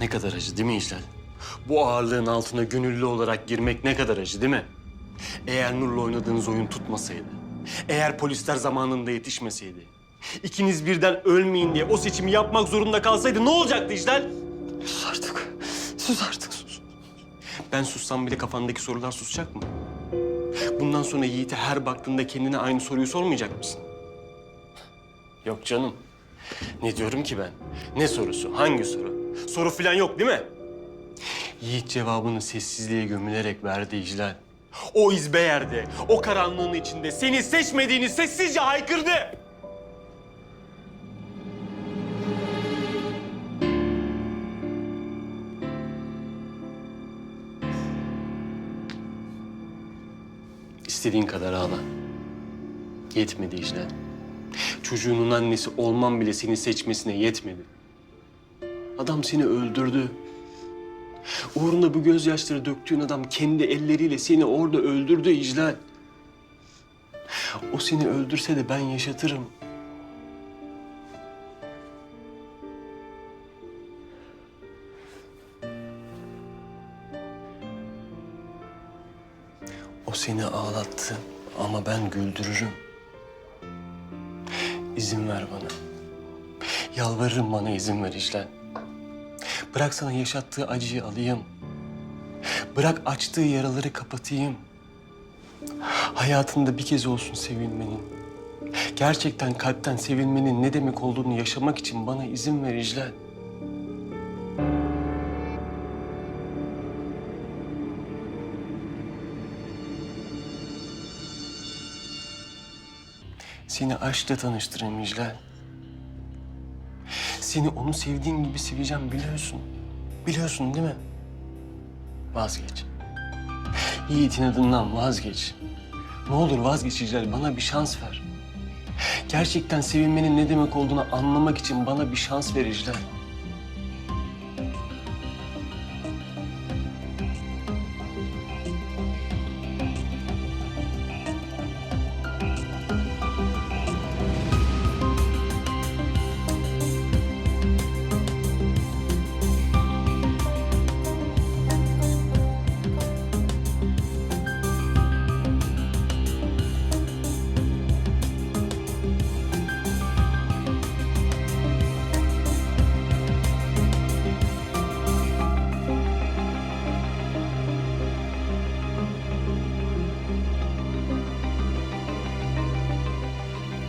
Ne kadar acı değil mi İclal? Bu ağırlığın altına gönüllü olarak girmek ne kadar acı değil mi? Eğer Nur'la oynadığınız oyun tutmasaydı, eğer polisler zamanında yetişmeseydi, ikiniz birden ölmeyin diye o seçimi yapmak zorunda kalsaydı ne olacaktı İclal? Sus artık. Sus artık sus. Ben sussam bile kafandaki sorular susacak mı? Bundan sonra Yiğit'e her baktığında kendine aynı soruyu sormayacak mısın? Yok canım. Ne diyorum ki ben? Ne sorusu? Hangi soru? Soru falan yok değil mi? Yiğit cevabını sessizliğe gömülerek verdi İclal. O izbe yerde, o karanlığın içinde seni seçmediğini sessizce haykırdı. İstediğin kadar ağla. Yetmedi İclal. Çocuğunun annesi olman bile seni seçmesine yetmedi. Adam seni öldürdü. Uğruna bu gözyaşları döktüğün adam kendi elleriyle seni orada öldürdü İclal. O seni öldürse de ben yaşatırım. O seni ağlattı ama ben güldürürüm. İzin ver bana. Yalvarırım bana izin ver İclal. Bırak sana yaşattığı acıyı alayım. Bırak açtığı yaraları kapatayım. Hayatında bir kez olsun sevilmenin, gerçekten kalpten sevilmenin ne demek olduğunu yaşamak için bana izin ver İclal. Seni aşkla tanıştırayım İclal. Seni onu sevdiğin gibi seveceğim biliyorsun. Biliyorsun değil mi? Vazgeç. Yiğit'in adından vazgeç. Ne olur vazgeç bana bir şans ver. Gerçekten sevilmenin ne demek olduğunu anlamak için bana bir şans ver İclal.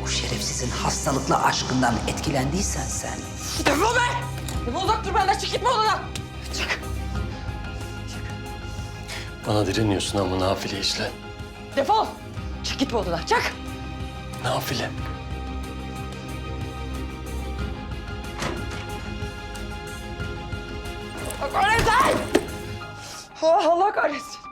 O şerefsizin hastalıklı aşkından etkilendiysen sen... Defol be! Defol uzak dur benden. Çık gitme odadan. Çık. Bana direniyorsun ama nafile İclal. Defol. Çık gitme odadan. Çık. Nafile. Oh, Allah kahretsin.